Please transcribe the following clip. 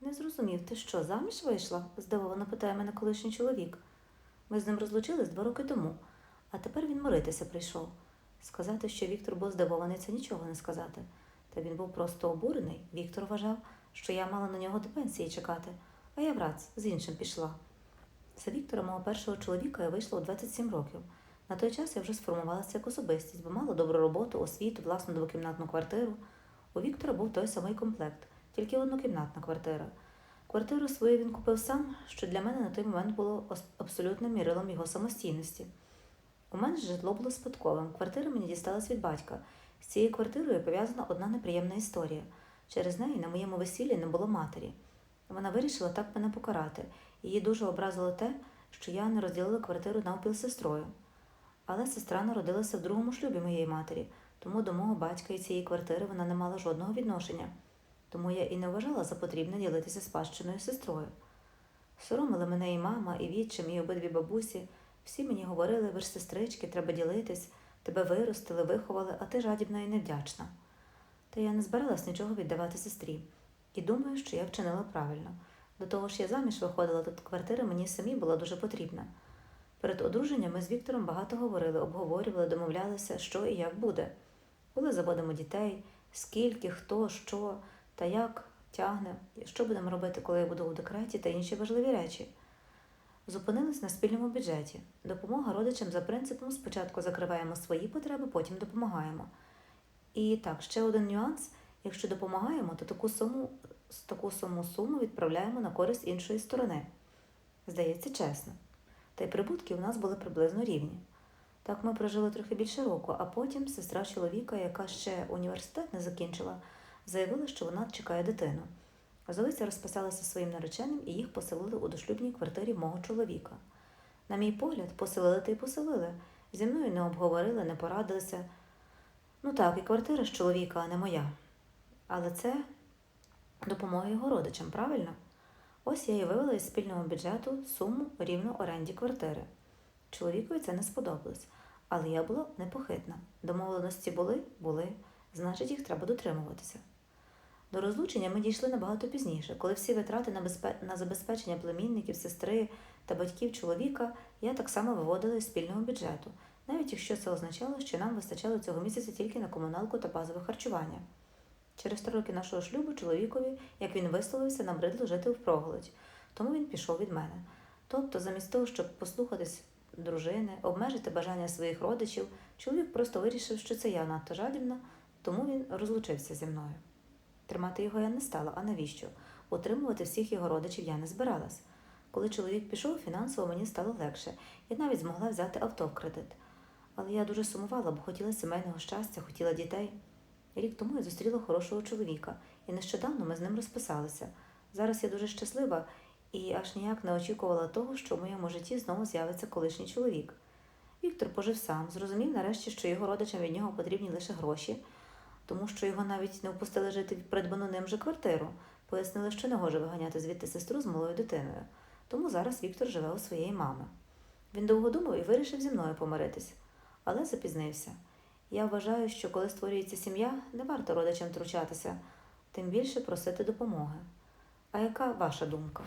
Не зрозумів, ти що, заміж вийшла? здивовано питає мене колишній чоловік. Ми з ним розлучились два роки тому, а тепер він миритися прийшов. Сказати, що Віктор був здивований, це нічого не сказати. Та він був просто обурений. Віктор вважав, що я мала на нього до пенсії чекати, а я враз з іншим пішла. За Віктора, мого першого чоловіка, я вийшла у 27 років. На той час я вже сформувалася як особистість, бо мала добру роботу, освіту, власну двокімнатну квартиру. У Віктора був той самий комплект, тільки однокімнатна квартира. Квартиру свою він купив сам, що для мене на той момент було абсолютним мірилом його самостійності. У мене житло було спадковим. Квартира мені дісталась від батька. З цією квартирою пов'язана одна неприємна історія. Через неї на моєму весіллі не було матері. Вона вирішила так мене покарати. Її дуже образило те, що я не розділила квартиру навпіл з сестрою. Але сестра народилася в другому шлюбі моєї матері, тому до мого батька і цієї квартири вона не мала жодного відношення. Тому я і не вважала за потрібне ділитися спадщиною сестрою. Соромили мене і мама, і відчим, і обидві бабусі. Всі мені говорили, ви ж сестрички, треба ділитись, тебе виростили, виховали, а ти жадібна і невдячна. Та я не збиралась нічого віддавати сестрі. І думаю, що я вчинила правильно. До того ж, я заміж виходила, тут квартира мені самій була дуже потрібна. Перед одруженням ми з Віктором багато говорили, обговорювали, домовлялися, що і як буде. Коли заводимо дітей, скільки, хто, що та як тягне, що будемо робити, коли я буду у декреті та інші важливі речі. Зупинились на спільному бюджеті. Допомога родичам за принципом спочатку закриваємо свої потреби, потім допомагаємо. І так, ще один нюанс: якщо допомагаємо, то таку суму, таку саму суму відправляємо на користь іншої сторони. Здається, чесно. Та й прибутки у нас були приблизно рівні. Так ми прожили трохи більше року, а потім сестра чоловіка, яка ще університет не закінчила, заявила, що вона чекає дитину. Золиця розписалася своїм нареченим і їх поселили у дошлюбній квартирі мого чоловіка. На мій погляд, поселили та й поселили. Зі мною не обговорили, не порадилися. Ну так, і квартира з чоловіка, а не моя. Але це допомога його родичам, правильно? Ось я і вивела із спільного бюджету суму рівну оренді квартири. Чоловікові це не сподобалось, але я була непохитна. Домовленості були, були, значить, їх треба дотримуватися. До розлучення ми дійшли набагато пізніше, коли всі витрати на, безпе... на забезпечення племінників, сестри та батьків чоловіка я так само виводила із спільного бюджету, навіть якщо це означало, що нам вистачало цього місяця тільки на комуналку та базове харчування. Через три роки нашого шлюбу чоловікові, як він висловився, набридло жити впроголодь, тому він пішов від мене. Тобто, замість того, щоб послухатись дружини, обмежити бажання своїх родичів, чоловік просто вирішив, що це я надто жадібна, тому він розлучився зі мною. Тримати його я не стала, а навіщо? Утримувати всіх його родичів я не збиралась. Коли чоловік пішов, фінансово мені стало легше, я навіть змогла взяти авто в кредит. Але я дуже сумувала, бо хотіла сімейного щастя, хотіла дітей. Рік тому я зустріла хорошого чоловіка, і нещодавно ми з ним розписалися. Зараз я дуже щаслива і аж ніяк не очікувала того, що в моєму житті знову з'явиться колишній чоловік. Віктор пожив сам, зрозумів нарешті, що його родичам від нього потрібні лише гроші, тому що його навіть не впустили жити в придбану ним же квартиру. Пояснили, що не гоже виганяти звідти сестру з малою дитиною. Тому зараз Віктор живе у своєї мами. Він довго думав і вирішив зі мною помиритись, але запізнився. Я вважаю, що коли створюється сім'я, не варто родичам втручатися, тим більше просити допомоги. А яка ваша думка?